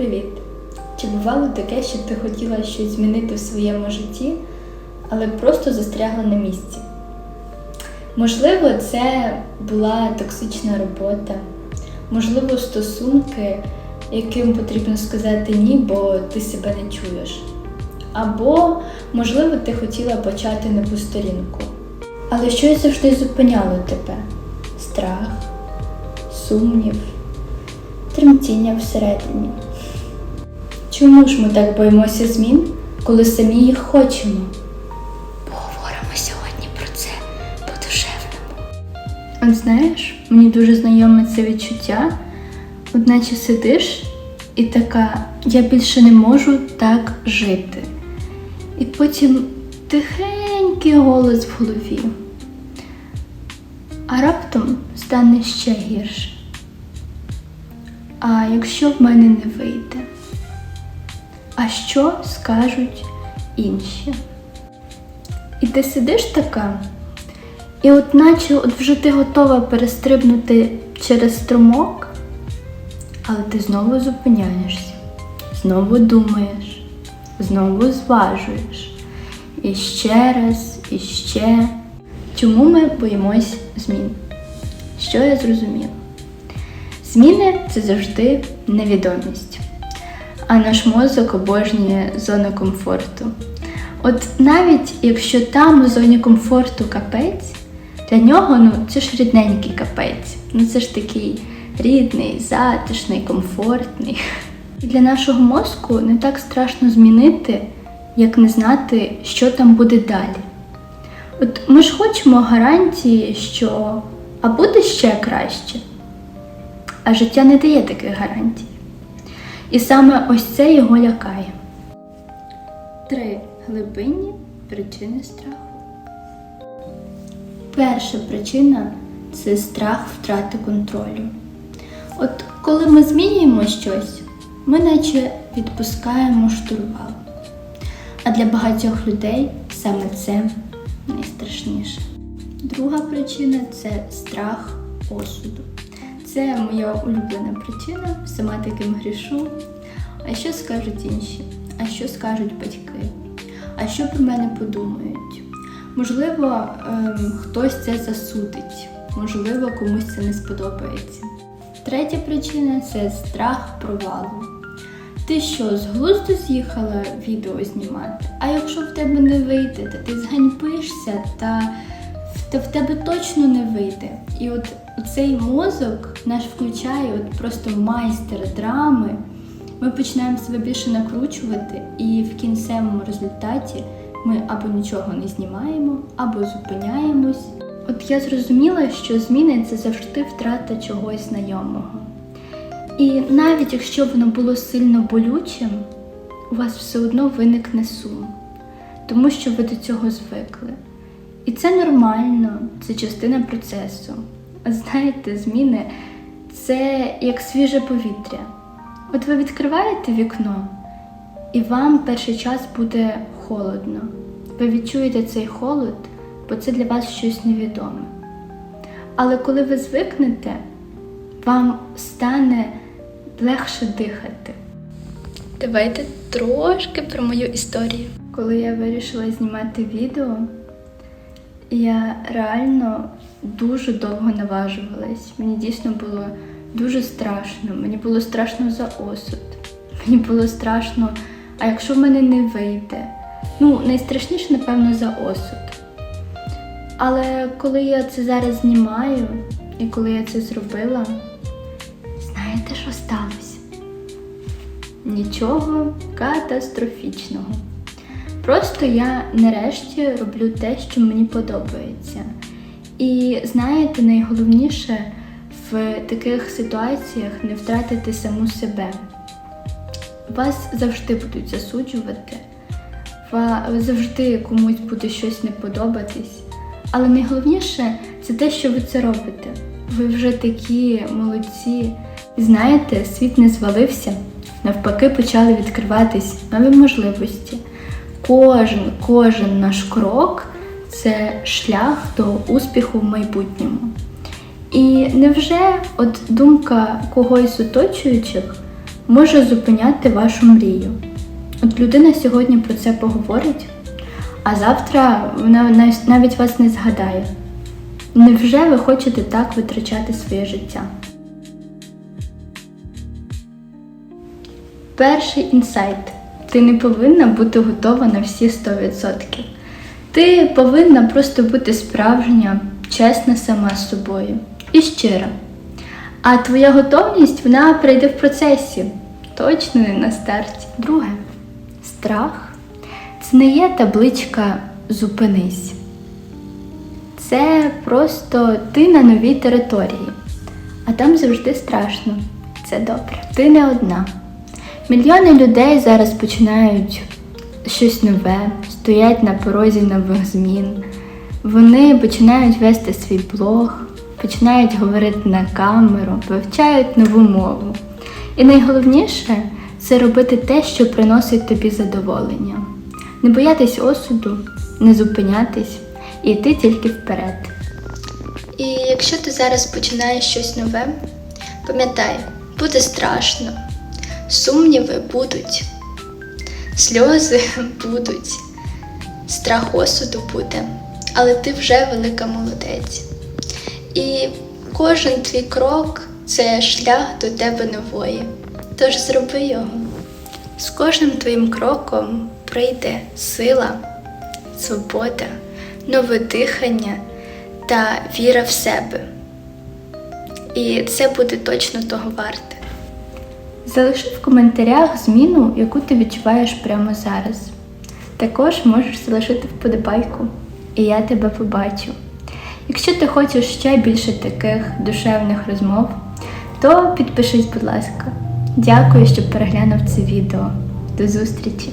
Привіт! Чи бувало таке, що ти хотіла щось змінити в своєму житті, але просто застрягла на місці? Можливо, це була токсична робота, можливо, стосунки, яким потрібно сказати ні, бо ти себе не чуєш. Або, можливо, ти хотіла почати нову сторінку. Але щось завжди зупиняло тебе: страх, сумнів, тремтіння всередині. Чому ж ми так боїмося змін, коли самі їх хочемо? Поговоримо сьогодні про це по-душевному. От знаєш, мені дуже знайоме це відчуття, одначе сидиш і така, я більше не можу так жити. І потім тихенький голос в голові. А раптом стане ще гірше. А якщо в мене не вийде? А що скажуть інші? І ти сидиш така, і от наче от вже ти готова перестрибнути через струмок, але ти знову зупиняєшся, знову думаєш, знову зважуєш. І ще раз, і ще. Чому ми боїмось змін? Що я зрозуміла? Зміни це завжди невідомість, а наш мозок обожнює зону комфорту. От навіть якщо там у зоні комфорту капець, для нього ну, це ж рідненький капець. Ну це ж такий рідний, затишний, комфортний. І для нашого мозку не так страшно змінити, як не знати, що там буде далі. От ми ж хочемо гарантії, що а буде ще краще. А життя не дає таких гарантій. І саме ось це його лякає. Три глибинні причини страху. Перша причина це страх втрати контролю. От коли ми змінюємо щось, ми наче відпускаємо штурвал. А для багатьох людей саме це найстрашніше. Друга причина це страх осуду. Це моя улюблена причина, сама таким грішу. А що скажуть інші? А що скажуть батьки? А що про мене подумають? Можливо, ем, хтось це засудить, можливо, комусь це не сподобається. Третя причина це страх провалу. Ти що, з глузду з'їхала відео знімати? А якщо в тебе не вийде, то ти зганьбишся та та в тебе точно не вийде. І от цей мозок наш включає от просто майстер драми. Ми починаємо себе більше накручувати, і в кінцевому результаті ми або нічого не знімаємо, або зупиняємось. От я зрозуміла, що зміни це завжди втрата чогось знайомого. І навіть якщо воно було сильно болючим, у вас все одно виникне сум, тому що ви до цього звикли. І це нормально, це частина процесу. Знаєте, зміни це як свіже повітря. От ви відкриваєте вікно, і вам перший час буде холодно. Ви відчуєте цей холод, бо це для вас щось невідоме. Але коли ви звикнете, вам стане легше дихати. Давайте трошки про мою історію. Коли я вирішила знімати відео, я реально дуже довго наважувалась. Мені дійсно було дуже страшно. Мені було страшно за осуд. Мені було страшно, а якщо в мене не вийде? Ну, найстрашніше, напевно, за осуд. Але коли я це зараз знімаю, і коли я це зробила, знаєте, що сталося? Нічого катастрофічного. Просто я нарешті роблю те, що мені подобається. І знаєте, найголовніше в таких ситуаціях не втратити саму себе. Вас завжди будуть засуджувати, ва- завжди комусь буде щось не подобатись. Але найголовніше це те, що ви це робите. Ви вже такі молодці. Знаєте, світ не звалився, навпаки, почали відкриватись нові можливості. Кожен, кожен наш крок це шлях до успіху в майбутньому. І невже от думка когось оточуючих може зупиняти вашу мрію. От людина сьогодні про це поговорить, а завтра вона навіть вас не згадає. Невже ви хочете так витрачати своє життя? Перший інсайт. Ти не повинна бути готова на всі 100%. Ти повинна просто бути справжня, чесна сама з собою і щира. А твоя готовність вона прийде в процесі, точно не на старті. Друге, страх це не є табличка Зупинись. Це просто ти на новій території, а там завжди страшно. Це добре. Ти не одна. Мільйони людей зараз починають щось нове, стоять на порозі нових змін. Вони починають вести свій блог, починають говорити на камеру, вивчають нову мову. І найголовніше це робити те, що приносить тобі задоволення. Не боятись осуду, не зупинятись і йти тільки вперед. І якщо ти зараз починаєш щось нове, пам'ятай, буде страшно, сумніви будуть, сльози будуть, страх осуду буде, але ти вже велика молодець. І кожен твій крок це шлях до тебе нової. Тож зроби його. З кожним твоїм кроком прийде сила, свобода, нове дихання та віра в себе. І це буде точно того варте. Залиши в коментарях зміну, яку ти відчуваєш прямо зараз. Також можеш залишити вподобайку, і я тебе побачу. Якщо ти хочеш ще більше таких душевних розмов, то підпишись, будь ласка. Дякую, що переглянув це відео. До зустрічі!